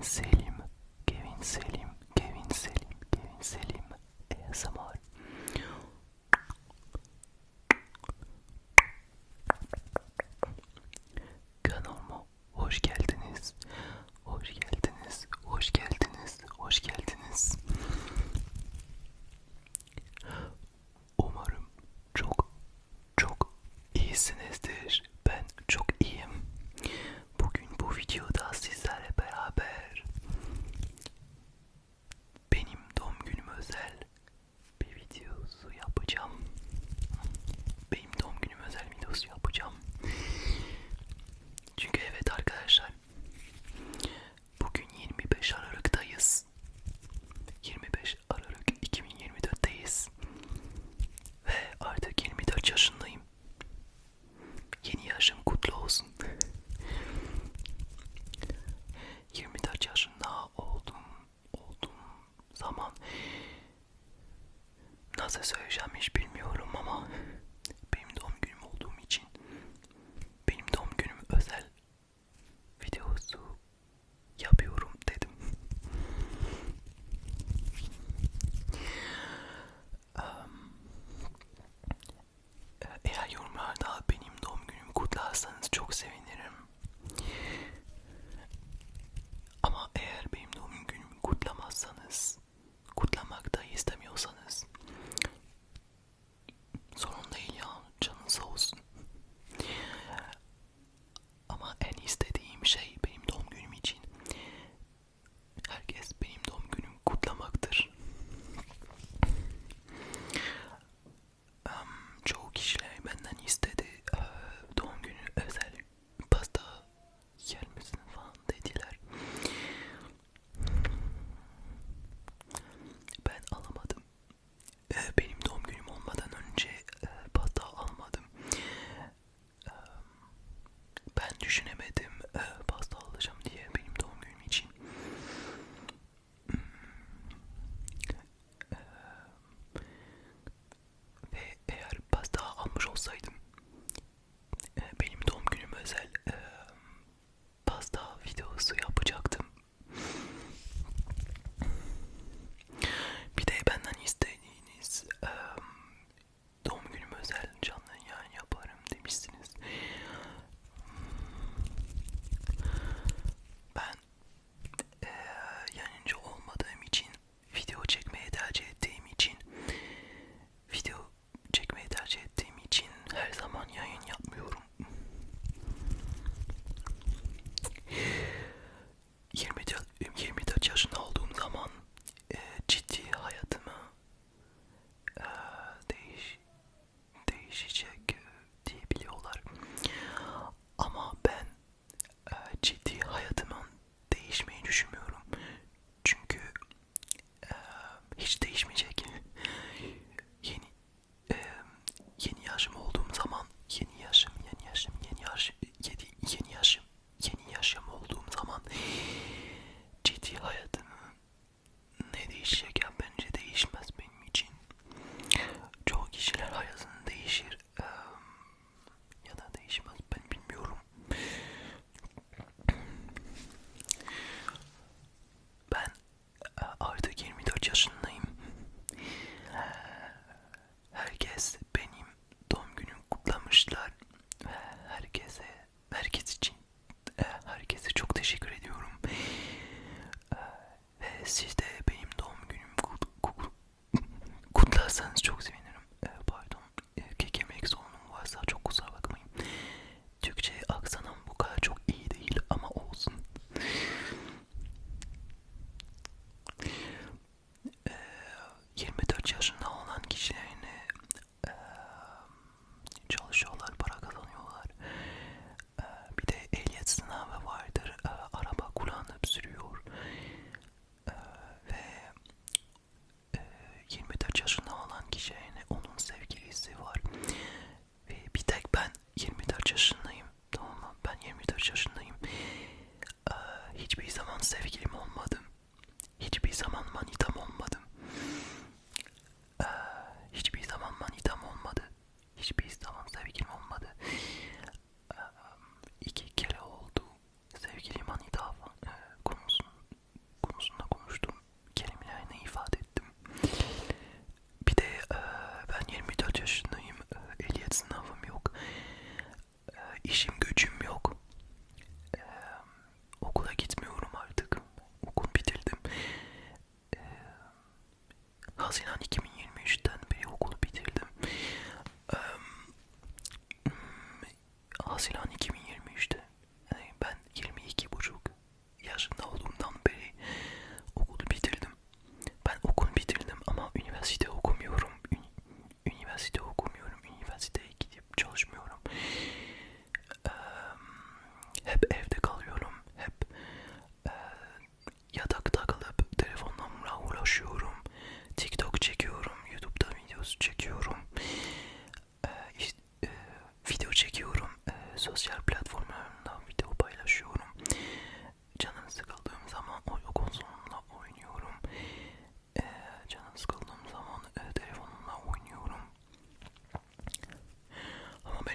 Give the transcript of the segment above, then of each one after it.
Selim, Kevin Selim, varsa söyleyeceğim hiçbir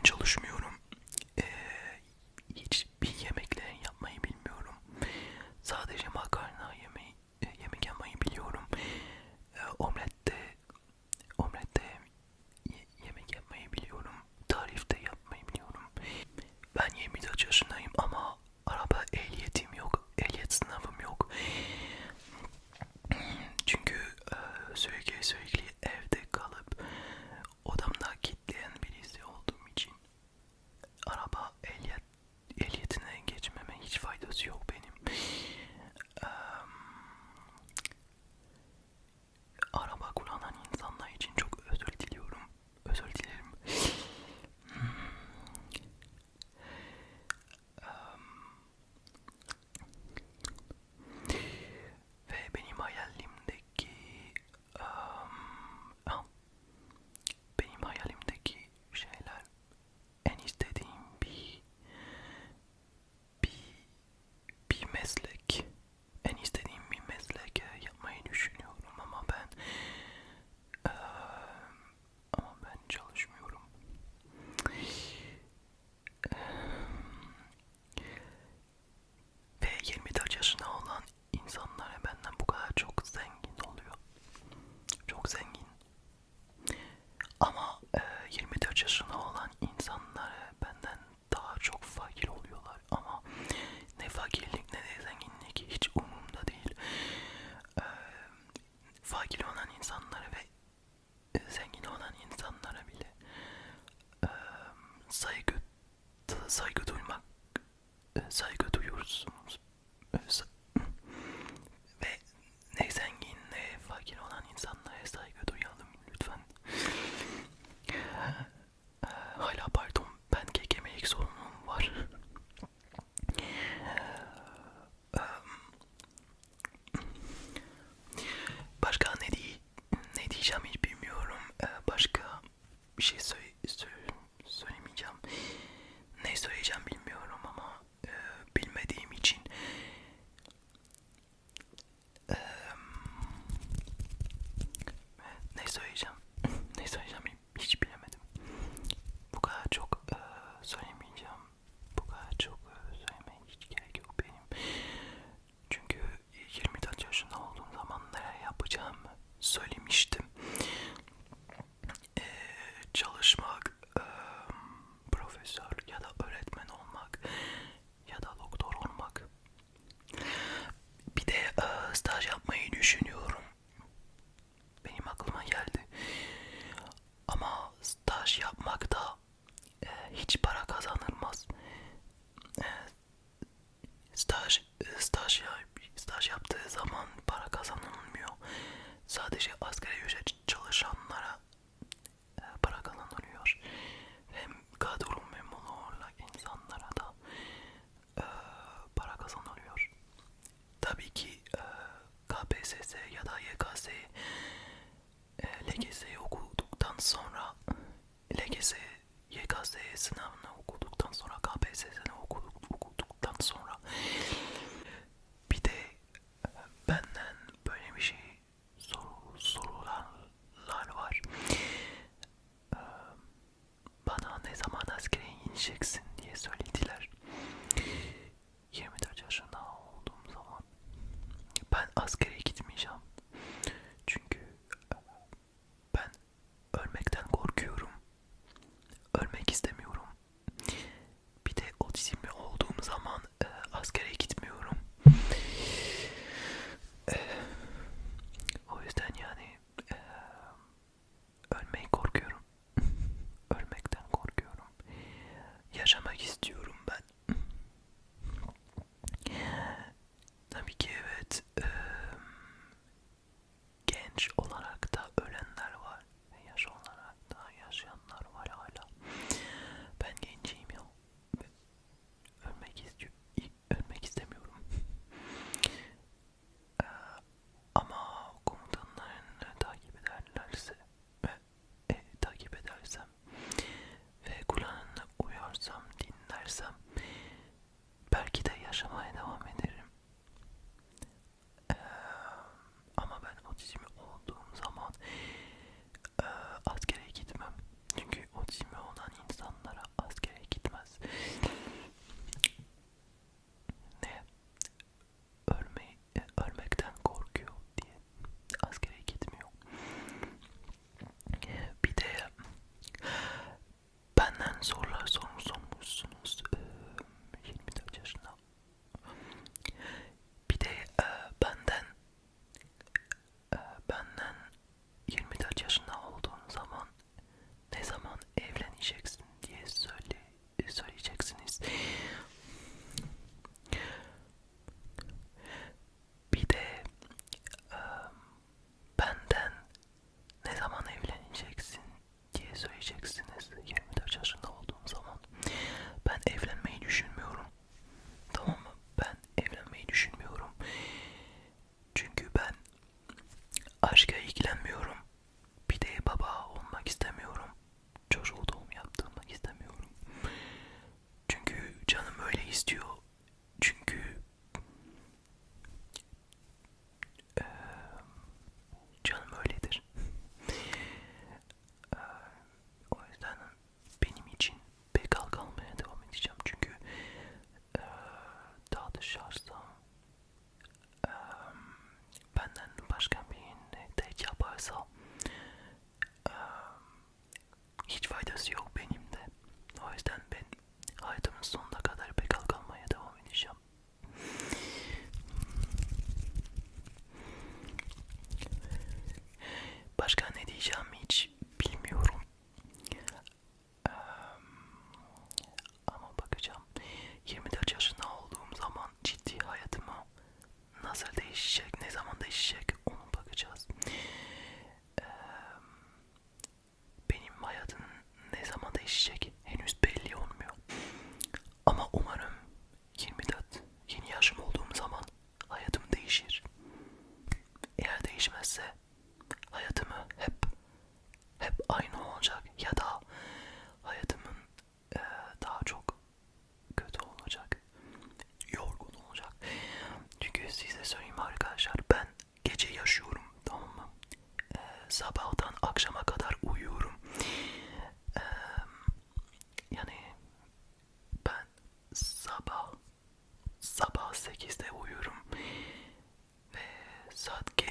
çalışmıyor.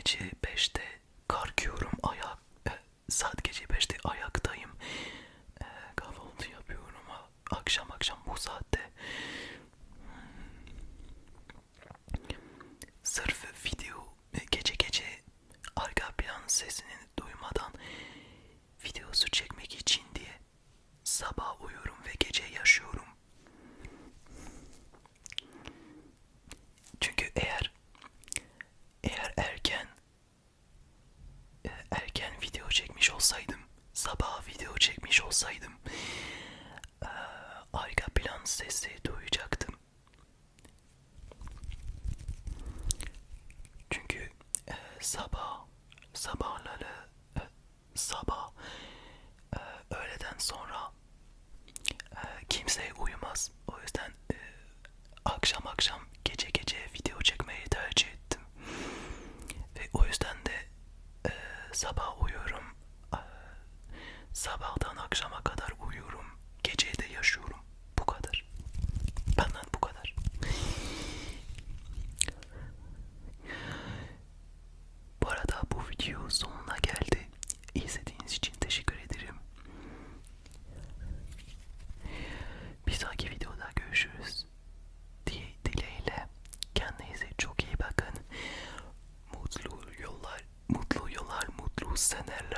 Saat gece 5'te kalkıyorum ayak e, saat gece 5'te ayaktayım e, kahvaltı yapıyorum ama akşam akşam bu saatte sırf video e, gece gece arka plan sesini duymadan videosu çekmek için diye sabah uyuyorum ve gece yaşıyorum. Çünkü eğer eğer erken e, erken video çekmiş olsaydım, sabah video çekmiş olsaydım e, arka plan sesi duyacaktım. Çünkü e, sabah sabahları e, sabah e, öğleden sonra e, kimse uyumaz. O yüzden e, akşam akşam gece gece video çekmeyi tercih ettim. Ve o yüzden de e, sabah uyuyorum. Sabahtan akşama kadar uyuyorum. Geceyi de yaşıyorum. Bu kadar. Benden bu kadar. Bu arada bu video sonuna geldi. İzlediğiniz için teşekkür ederim. Bir sonraki videoda görüşürüz. Diye kendinize çok iyi bakın. Mutlu yollar, mutlu yollar, mutlu seneler.